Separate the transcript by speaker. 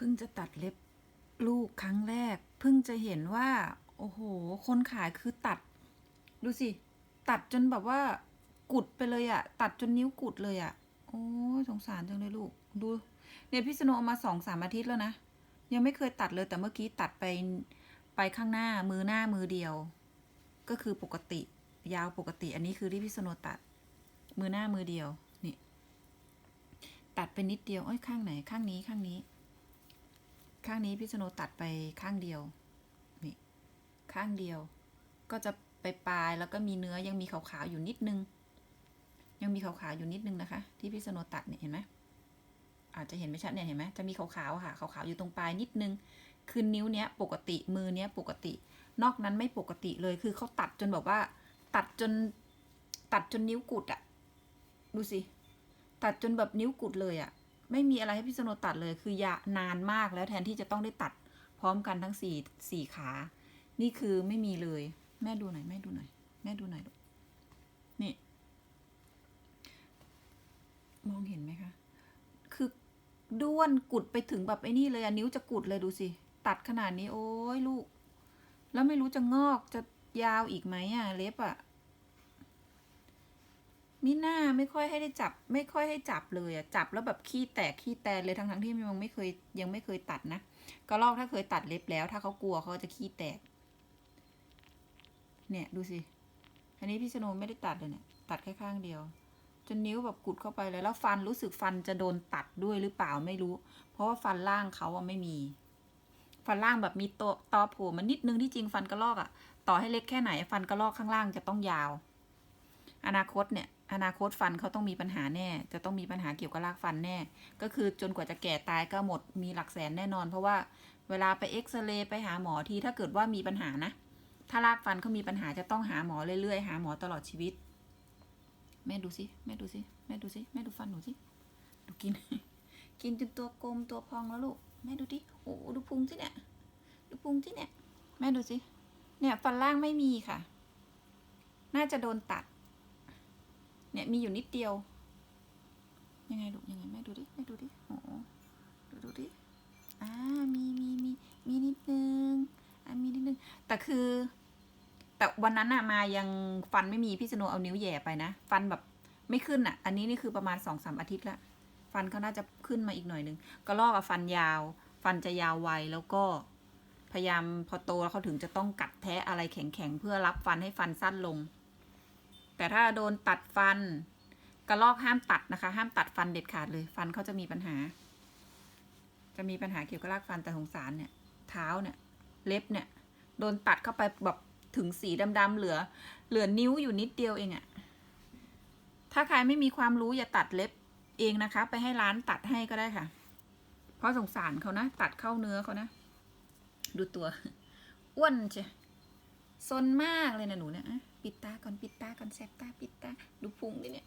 Speaker 1: เพิ่งจะตัดเล็บลูกครั้งแรก เพิ่งจะเห็นว่า โอ้โห คนขายคือตัด ดูสิ ตัดจนแบบว่า กุดไปเลยอะตัดจนนิ้วกุดเลยอะโอ้ยสงสารจังเลยลูก ดู เนี่ยพี่สโนเอามาสองสามอาทิตย์แล้วนะ ยังไม่เคยตัดเลยแต่เมื่อกี้ตัดไปไปข้างหน้ามือหน้ามือเดียว ก็คือปกติ ยาวปกติ อันนี้คือที่พี่สโนตัด มือหน้ามือเดียวนี่ตัดไปนิดเดียวเอ้ยข้างไหนข้างนี้ข้างนี้ ข้างนี้พี่สโนตัดไปข้างเดียว นี่ ข้างเดียว ก็จะไปปลายแล้วก็มีเนื้อยังมีขาวๆอยู่นิดนึง ยังมีขาวๆอยู่นิดนึงนะคะ ที่พี่สโนตัดเนี่ยเห็นไหมอาจจะเห็นไม่ชัดเนี่ยเห็นไหมจะมีขาวๆค่ะขาวๆอยู่ตรงปลายนิดนึง คือนิ้วเนี้ยปกติมือเนี้ยปกติ นอกนั้นไม่ปกติเลยคือเขาตัดจนแบบว่า ตัดจน ตัดจนนิ้วกุดอะดูสิตัดจนแบบนิ้วกุดเลยอะ ไม่มีอะไรให้พี่สโนตัดเลยคือยานานมากแล้วแทนที่จะต้องได้ตัดพร้อมกันทั้งสี่สี่ขา นี่คือไม่มีเลย แม่ดูหน่อยแม่ดูหน่อยแม่ดูหน่อยลูกนี่ มองเห็นไหมคะ คือด้วนกุดไปถึงแบบไอ้นี่เลยอะนิ้วจะกุดเลยดูสิ ตัดขนาดนี้โอ้ยลูก แล้วไม่รู้จะงอกจะยาวอีกไหมอะเล็บอะ มิน่าไม่ค่อยให้ได้จับ ไม่ค่อยให้จับเลยอะจับแล้วแบบขี้แตกขี้แตนเลยทั้งทั้งที่มันไม่เคยยังไม่เคยตัดนะกระลอกถ้าเคยตัดเล็บแล้ว ถ้าเขากลัวเขาจะขี้แตก เนี่ยดูสิอันนี้พี่ชโนไม่ได้ตัดเลยเนี่ยตัดแค่ข้างเดียว จนนิ้วแบบกุดเข้าไปเลยแล้วฟันรู้สึกฟันจะโดนตัดด้วยหรือเปล่าไม่รู้ เพราะว่าฟันล่างเขาอะไม่มี ฟันล่างแบบมีตอตอโผล่มานิดนึงที่จริงฟันกระลอกอะต่อให้เล็กแค่ไหน ฟันกระลอกข้างล่างจะต้องยาว อนาคตเนี่ย อนาคตฟันเขาต้องมีปัญหาแน่ จะต้องมีปัญหาเกี่ยวกับรากฟันแน่ ก็คือจนกว่าจะแก่ตายก็หมดมีหลักแสนแน่นอน เพราะว่าเวลาไปเอ็กซเรย์ไปหาหมอทีถ้าเกิดว่ามีปัญหานะ ถ้ารากฟันเขามีปัญหาจะต้องหาหมอเรื่อยๆ หาหมอตลอดชีวิต แม่ดูสิ แม่ดูสิ แม่ดูสิ แม่ดูฟันหนูสิ ดูกิน กินจนตัวกลมตัวพองแล้วลูก แม่ดูดิ โอ้ดูพุงสิเนี่ย ดูพุงสิเนี่ย แม่ดูสิ เนี่ยฟันล่างไม่มีค่ะ น่าจะโดนตัด เนี่ยมีอยู่นิดเดียว ยังไงลูกยังไงแม่ดูดิแม่ดูดิโอ้ดูดูดิอ่ามีมีมีมีนิดนึงอะมีนิดนึงแต่คือ แต่วันนั้นอะมายังฟันไม่มีพี่สโนเอานิ้วแย่ไปนะ ฟันแบบไม่ขึ้นอะอันนี้นี่คือประมาณสองสามอาทิตย์ละฟันเขาน่าจะขึ้นมาอีกหน่อยนึงกระลอกอะฟันยาว ฟันจะยาวไวแล้วก็พยายามพอโตแล้วเขาถึงจะต้องกัดแทะอะไรแข็งๆ เพื่อรับฟันให้ฟันสั้นลง แต่ถ้าโดนตัดฟันกระลอกห้ามตัดนะคะ ห้ามตัดฟันเด็ดขาดเลย ฟันเขาจะมีปัญหา จะมีปัญหาเกี่ยวกับรากฟันแต่สงสารเนี่ยเท้าเนี่ย เล็บเนี่ย โดนตัดเข้าไปแบบถึงสีดำๆเหลือ เหลือนิ้วอยู่นิดเดียวเองอะถ้าใครไม่มีความรู้อย่าตัดเล็บเองนะคะ ไปให้ร้านตัดให้ก็ได้ค่ะ เพราะสงสารเขานะ ตัดเข้าเนื้อเขานะ ดูตัว อ้วนเชีย ซนมากเลยนะหนูเนี่ยปิดตาก่อนปิดตาก่อนแสบตาปิดตาดูพุงดิเนี่ย